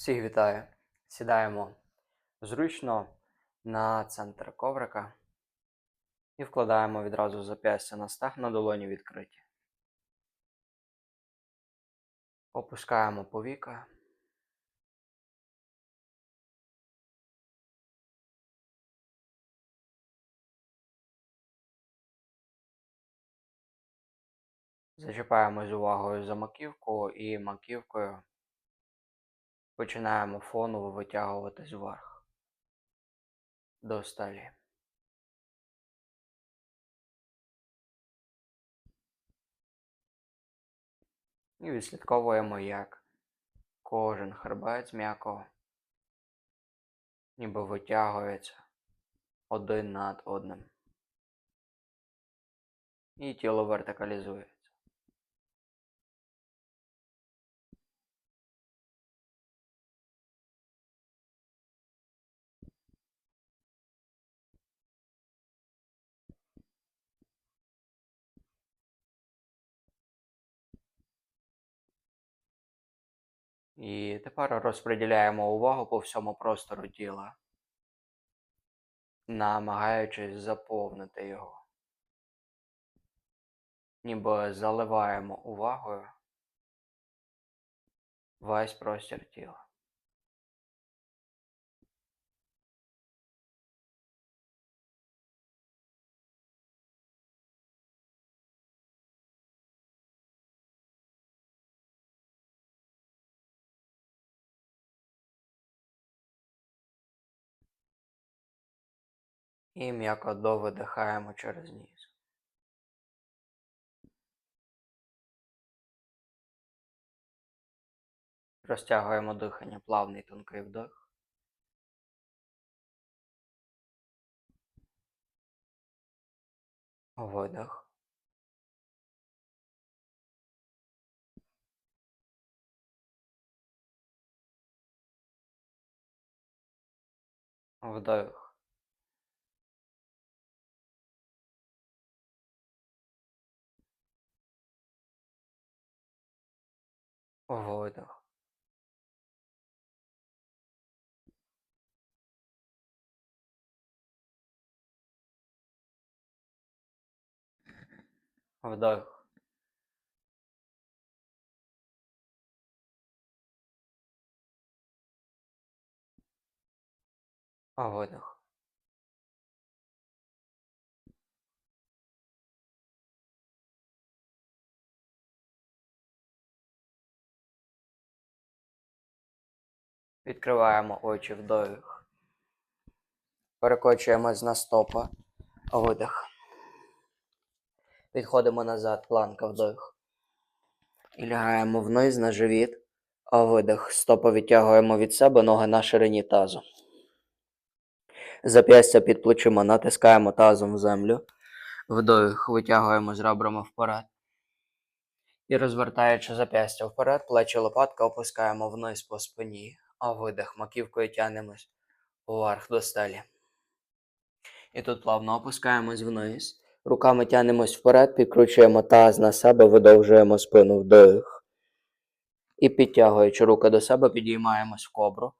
Всіх вітаю. Сідаємо зручно на центр коврика і вкладаємо відразу зап'ястя на стегна, долоні відкриті. Опускаємо повіка. Зачіпаємось увагою за маківку і маківкою починаємо фоново витягуватись вверх до стелі. І відслідковуємо, як кожен хребець м'яко ніби витягується один над одним. І тіло вертикалізується. І тепер розподіляємо увагу по всьому простору тіла, намагаючись заповнити його. Ніби заливаємо увагою весь простір тіла. І м'яко довидихаємо через ніс. Розтягуємо дихання, плавний тонкий вдих. Видих. Вдих. Видих. Вдих. Видих. Відкриваємо очі вдих. Перекочуємось на стопа. Видих. Відходимо назад, планка вдих. І лягаємо вниз на живіт. Видих. Стопа відтягуємо від себе, ноги на ширині тазу. Зап'ястя під плечима натискаємо тазом в землю. Вдих. Витягуємо з ребрами вперед. І розвертаючи зап'ястя вперед, плечі лопатка опускаємо вниз по спині, а видих маківкою тягнемось вверх до стелі. І тут плавно опускаємось вниз. Руками тягнемось вперед, підкручуємо таз на себе, видовжуємо спину вдих. І підтягуючи руки до себе, підіймаємось в кобру.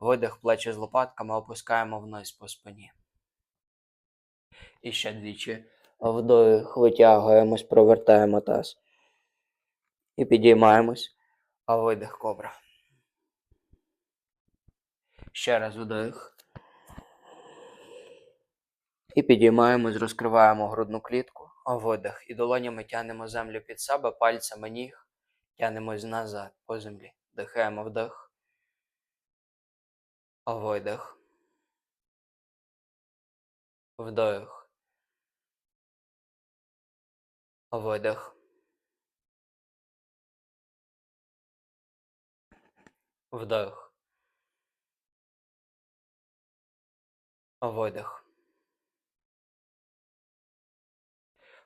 Видих плечі з лопатками опускаємо вниз по спині. І ще двічі. Вдих, витягуємось, провертаємо таз. І підіймаємось, а видих кобра. Ще раз вдих. І підіймаємось, розкриваємо грудну клітку, видих. І долонями тягнемо землю під себе, пальцями ніг, тягнемось назад по землі. Дихаємо вдих. Видих. Вдих. Видих. Вдих. Видих.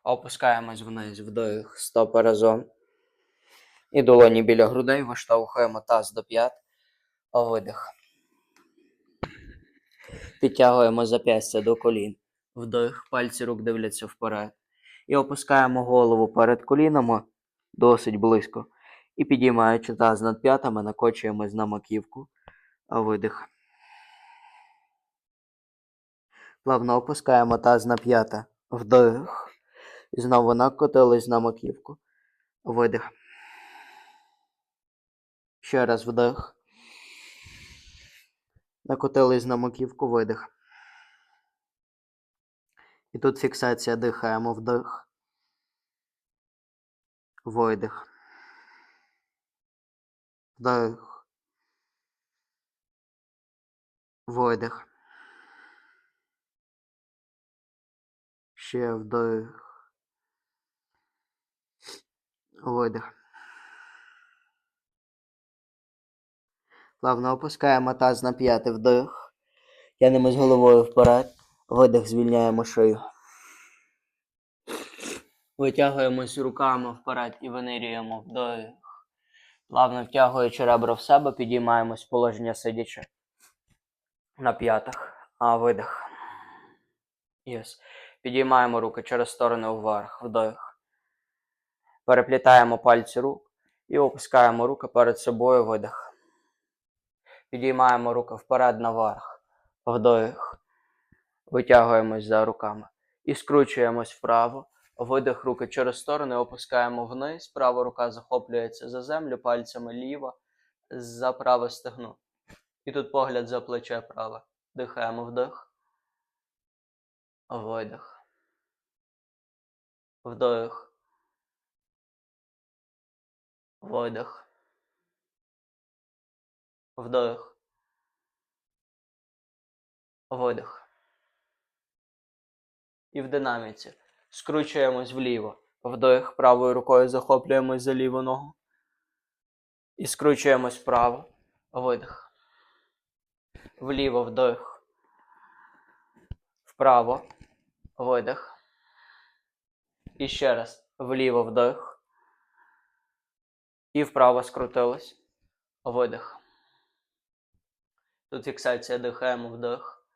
Опускаємось вниз, вдих, стопи разом. І долоні біля грудей виштовхуємо таз до п'ят. Видих. Підтягуємо зап'ястя до колін. Вдих, пальці рук дивляться вперед. І опускаємо голову перед колінами досить близько. І підіймаючи таз над п'ятами, накочуємось на маківку. Видих. Плавно опускаємо таз на п'яте. Вдих. І знову накотились на маківку. Видих. Ще раз вдих. Накотились на маківку, видих. І тут фіксація дихаємо вдих. Видих. Вдих. Видих. Ще вдих. Видих. Плавно опускаємо таз на п'ятий вдих. Тянемось головою вперед. Видих, звільняємо шию. Витягуємось руками вперед і винирюємо вдих. Плавно втягуючи ребра в себе, підіймаємось в положення сидячи. На п'ятах. А видих. Єс. Підіймаємо руки через сторони вверх. Вдих. Переплітаємо пальці рук і опускаємо руки перед собою. Видих. Підіймаємо руки вперед наверх. Вдих. Витягуємось за руками. І скручуємось вправо. Видих руки через сторони, опускаємо вниз. Права рука захоплюється за землю, пальцями ліва за праве стегно. І тут погляд за плече праве. Дихаємо вдих. Видих. Вдих. Видих. Вдих. Видих. І в динаміці. Скручуємось вліво. Вдих. Правою рукою захоплюємось за ліву ногу. І скручуємось вправо. Видих. Вліво вдих. Вправо. Видих. І ще раз. Вліво вдих. І вправо скрутилось. Видих. Тут фіксація дихаємо вдих.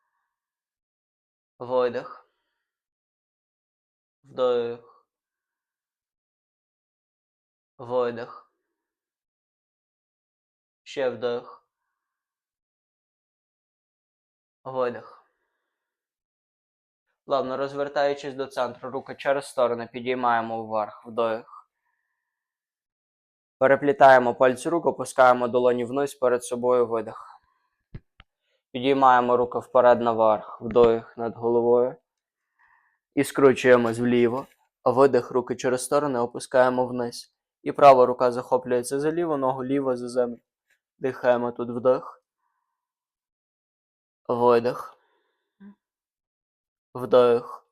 Видих. Вдих. Видих. Ще вдих. Видих. Плавно розвертаючись до центру, руки через сторони підіймаємо вверх, вдих. Переплітаємо пальці рук, опускаємо долоні вниз перед собою видих. Підіймаємо руки вперед наверх, вдих над головою. І скручуємось вліво. Видих руки через сторони опускаємо вниз. І права рука захоплюється за ліву ногу, ліва за землю. Дихаємо тут вдих. Видих. Вдих.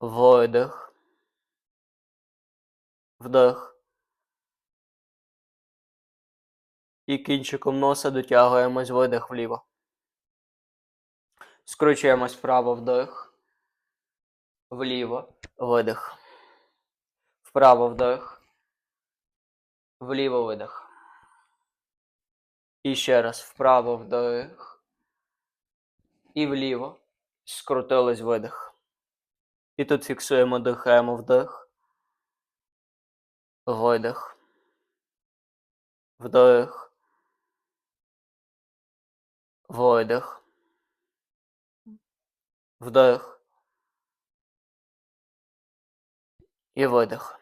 Видих. Вдих. І кінчиком носа дотягуємось видих вліво. Скручуємось вправо вдих. Вліво. Видих. Вправо вдих. Вліво видих. І ще раз вправо вдих. І вліво. Скрутились видих. І тут фіксуємо, дихаємо вдих. Видих. Вдих. Видих. Вдих. І видих.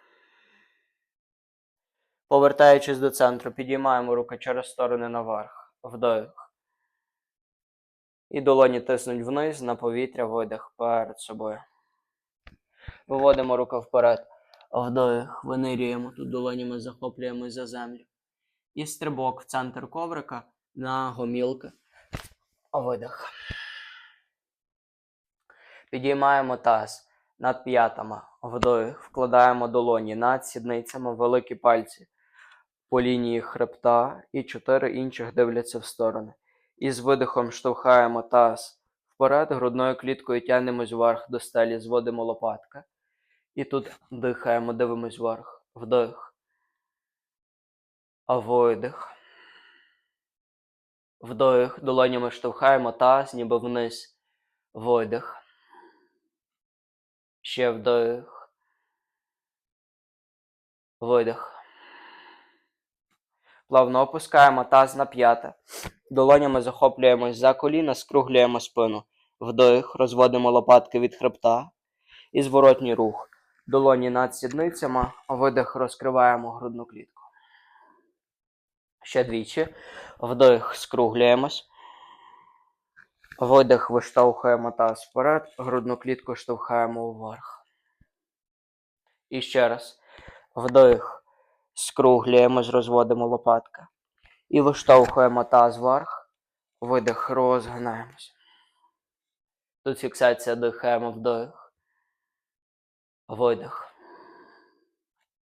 Повертаючись до центру, підіймаємо руки через сторони наверх. Вдих. І долоні тиснуть вниз на повітря, видих перед собою. Виводимо руки вперед. Вдих. Винирюємо. Тут долонями захоплюємось за землю. І стрибок в центр коврика на гомілки. Видих. Підіймаємо таз над п'ятами. Вдих. Вкладаємо долоні над сідницями, великі пальці по лінії хребта і чотири інших дивляться в сторони. І з видихом штовхаємо таз вперед, грудною кліткою тягнемось вверх до стелі, зводимо лопатки. І тут дихаємо, дивимось вверх. Вдих. А видих. Вдих. Долонями штовхаємо таз, ніби вниз. Видих. Ще вдих. Видих. Плавно опускаємо таз на п'яте. Долонями захоплюємось за коліна, скруглюємо спину. Вдих, розводимо лопатки від хребта. І зворотній рух. Долоні над сідницями, видих, розкриваємо грудну клітку. Ще двічі. Вдих, скруглюємось. Видих, виштовхуємо таз вперед, грудну клітку штовхаємо вверх. І ще раз. Вдих, скруглюємось, розводимо лопатки. І виштовхуємо таз вверх. Видих, розгинаємось. Тут фіксація дихаємо вдих. Видих.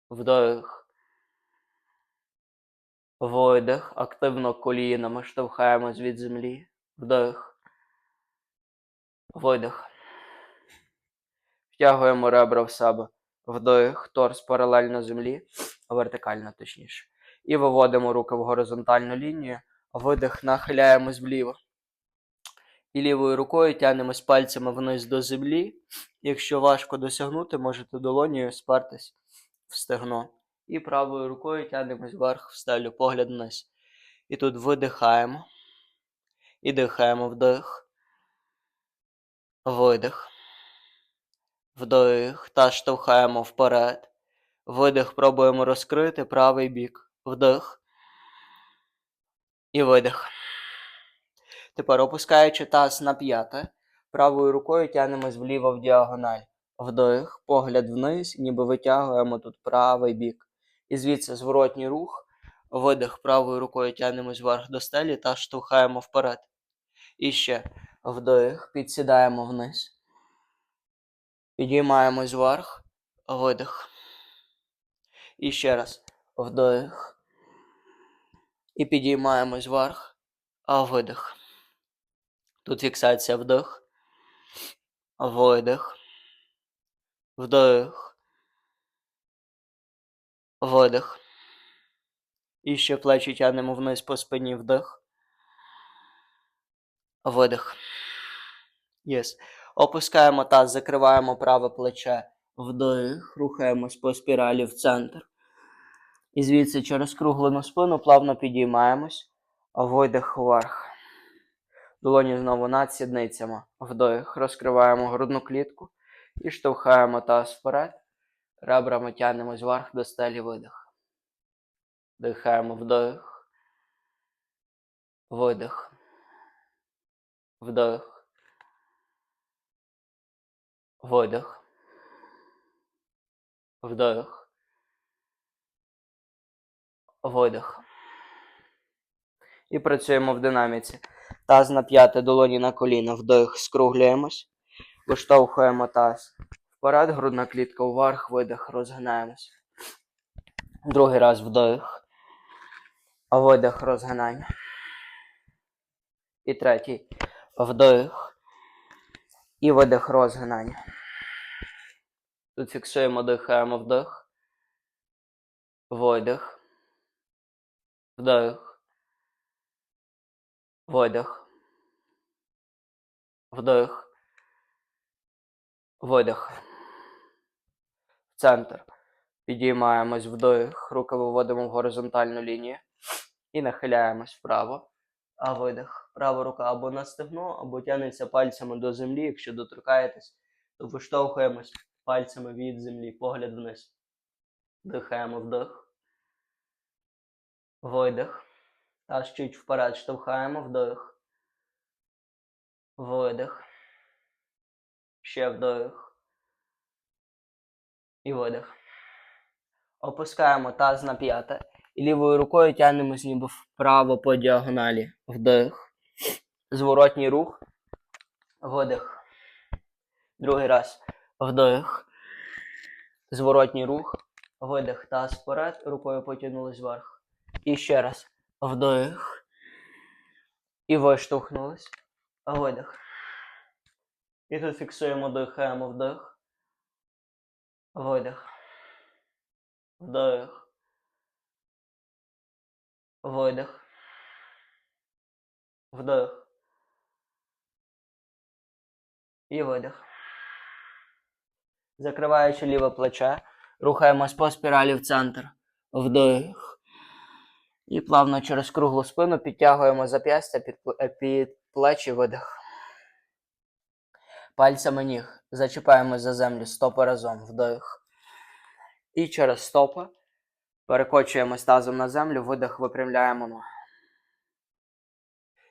Вдих. Видих. Активно колінами штовхаємось від землі. Вдих. Видих. Втягуємо ребра в себе. Вдих. Торс паралельно землі. Вертикально, точніше. І виводимо руки в горизонтальну лінію. Видих. Нахиляємось вліво. І лівою рукою тягнемось пальцями вниз до землі. Якщо важко досягнути, можете долонею спертись в стегно. І правою рукою тягнемось вверх в стелю, погляд вниз. І тут видихаємо. І дихаємо вдих. Видих. Вдих. Та штовхаємо вперед. Видих. Пробуємо розкрити правий бік. Вдих. І видих. Тепер опускаючи таз на п'яте, правою рукою тягнемось вліво в діагональ. Вдих, погляд вниз, ніби витягуємо тут правий бік. І звідси зворотній рух, видих правою рукою тягнемось вверх до стелі та штовхаємо вперед. І ще вдих, підсідаємо вниз. Підіймаємось вверх, видих. І ще раз вдих. І підіймаємось вверх, а видих. Тут фіксація вдих. Видих. Вдих. Видих. І ще плечі тягнемо вниз по спині вдих. Видих. Єс. Опускаємо таз, закриваємо праве плече. Вдих. Рухаємось по спіралі в центр. І звідси через круглену спину плавно підіймаємось. Видих вверх. Долоні знову над сідницями. Вдих. Розкриваємо грудну клітку і штовхаємо таз вперед. Ребрами тягнемось вверх до стелі видих. Дихаємо вдих. Видих. Вдих. Видих. Вдих. Видих. І працюємо в динаміці. Таз на п'яте, долоні на коліна, вдих, скруглюємось, виштовхуємо таз. Вперед, грудна клітка вверх, видих, розгинаємось. Другий раз вдих. Видих, розгинання. І третій. Вдих. І видих, розгинання. Тут фіксуємо, дихаємо вдих. Видих. Вдих. Видих. Вдих. Видих. В центр. Підіймаємось вдих. Руки виводимо в горизонтальну лінію. І нахиляємось вправо. А видих. Права рука або на стегно, або тягнеться пальцями до землі. Якщо доторкаєтесь, то виштовхуємось пальцями від землі. Погляд вниз. Дихаємо вдих. Видих. Таз чуть вперед штовхаємо вдих. Видих. Ще вдих. І видих. Опускаємо таз на п'яте. І лівою рукою тягнемось ніби вправо по діагоналі. Вдих. Зворотній рух. Видих. Другий раз. Вдих. Зворотній рух. Видих. Таз вперед. Рукою потягнулись вверх. І ще раз. Вдих. І виштовхнулись. Видих. І тут фіксуємо, дихаємо вдих. Видих. Вдих. Видих. Вдих. І видих. Закриваючи ліве плече, рухаємось по спіралі в центр. Вдих. І плавно через круглу спину підтягуємо зап'ястя під, е, під плечі видих. Пальцями ніг зачіпаємо за землю стопи разом вдих. І через стопи перекочуємось тазом на землю, видих, випрямляємо.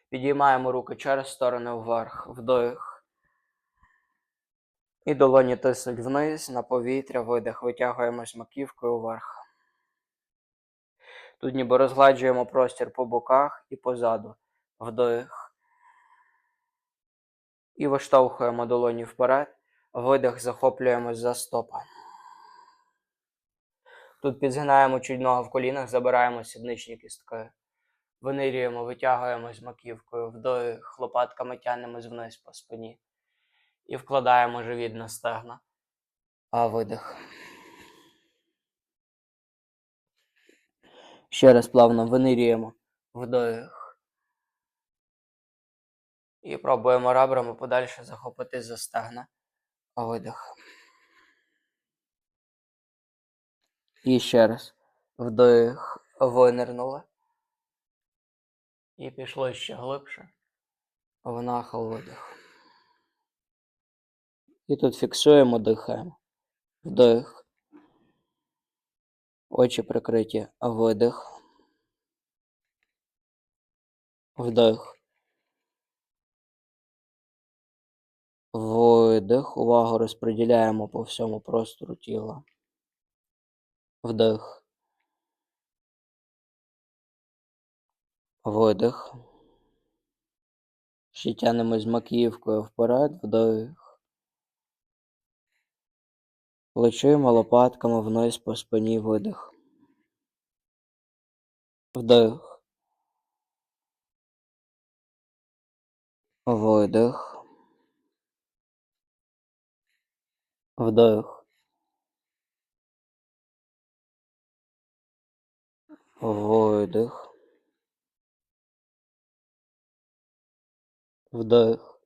Підіймаємо руки через сторони вверх, вдих. І долоні тиснуть вниз на повітря, видих, витягуємось маківкою вверх. Тут ніби розгладжуємо простір по боках і позаду. Вдих. І виштовхуємо долоні вперед. Видих, захоплюємось за стопа. Тут підзгинаємо чуть ноги в колінах, забираємо сідничні кістки. Винирюємо, витягуємось маківкою, вдих, лопатками тягнемось вниз по спині. І вкладаємо живіт на стегна. А видих. Ще раз плавно винирюємо. Вдих. І пробуємо ребрами подальше захопити за стегна. А видих. І ще раз. Вдих. Винирнули. І пішло ще глибше. В нахил видих. І тут фіксуємо, дихаємо. Вдих. Очі прикриті. Видих. Вдих. Видих. Увагу розподіляємо по всьому простору тіла. Вдих. Видих. Ще тянемось маківкою вперед, вдих. Плечима, лопатками вниз по спині видих. Вдих. Видих. Вдих. Видих. Вдих.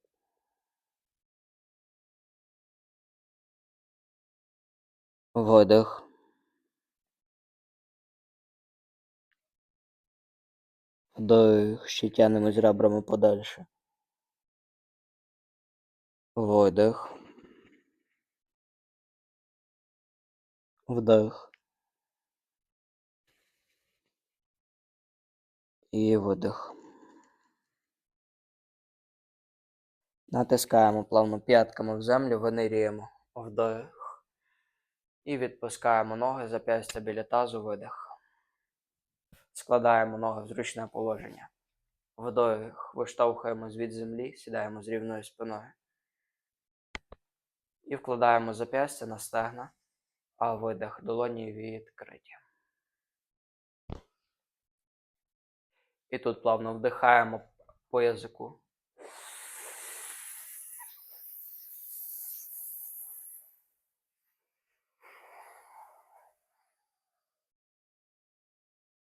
Видих. Вдих. Ще тянемось ребрами подальше. Видих. Вдих. І видих. Натискаємо плавно п'ятками в землю, винирюємо вдих. І відпускаємо ноги, зап'ястя біля тазу, видих. Складаємо ноги в зручне положення. Вдих, виштовхуємось від землі, сідаємо з рівною спиною. І вкладаємо зап'ястя на стегна, а видих, долоні відкриті. І тут плавно вдихаємо по язику.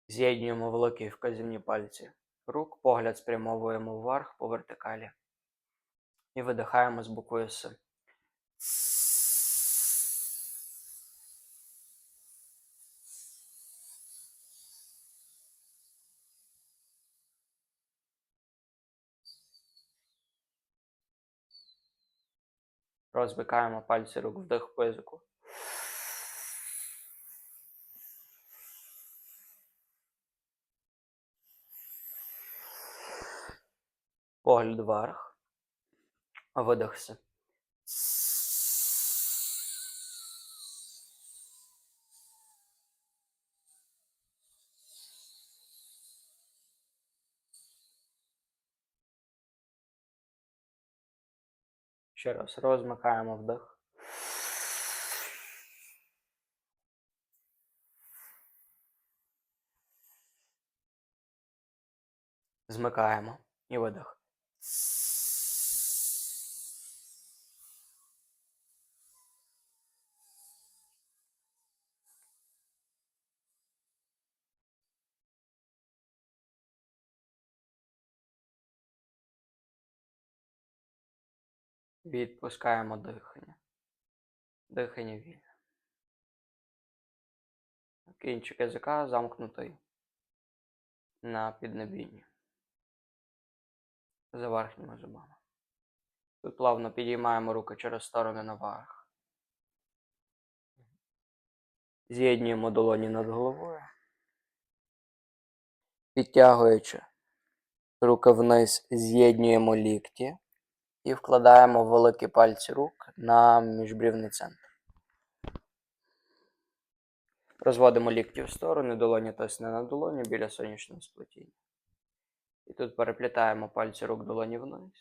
З'єднуємо великі вказівні пальці рук, погляд спрямовуємо вверх по вертикалі. І видихаємо з буквою С. Розмикаємо пальці рук вдих пизику. Погляд вверх. Видих Ще раз розмикаємо вдих. Змикаємо і видих. Відпускаємо дихання. Дихання вільне. Кінчик язика замкнутий. на піднебінні. За верхніми зубами. Тут плавно підіймаємо руки через сторони наверх. З'єднуємо долоні над головою. Підтягуючи руки вниз, з'єднуємо лікті і вкладаємо великі пальці рук на міжбрівний центр. Розводимо лікті в сторони, долоні тисне на долоні біля сонячного сплетіння. І тут переплітаємо пальці рук долоні вниз.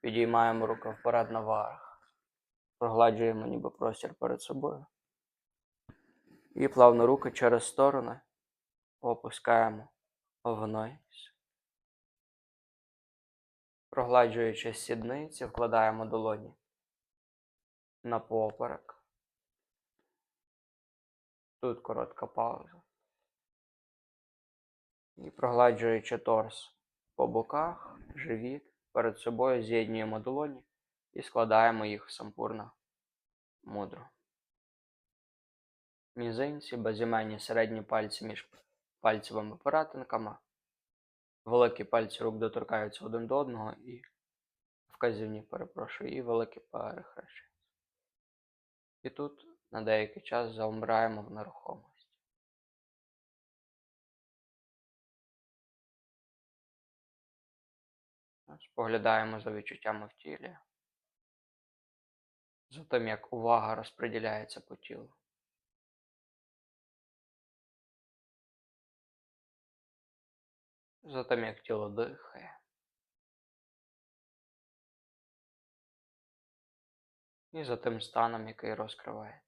Підіймаємо руки вперед наверх. Прогладжуємо ніби простір перед собою. І плавно руки через сторони опускаємо вниз. Прогладжуючи сідниці, вкладаємо долоні на поперек. Тут коротка пауза. І прогладжуючи торс по боках, живіт, перед собою з'єднуємо долоні і складаємо їх в сампурна мудру. Мізинці, безіменні середні пальці між пальцевими перетинками. Великі пальці рук доторкаються один до одного і вказівні, перепрошую, і великі перехрещуються. І тут на деякий час заумираємо в нерухомості. Споглядаємо за відчуттями в тілі, за тим, як увага розподіляється по тілу. За тим, як тіло дихає. І за тим станом, який розкривається.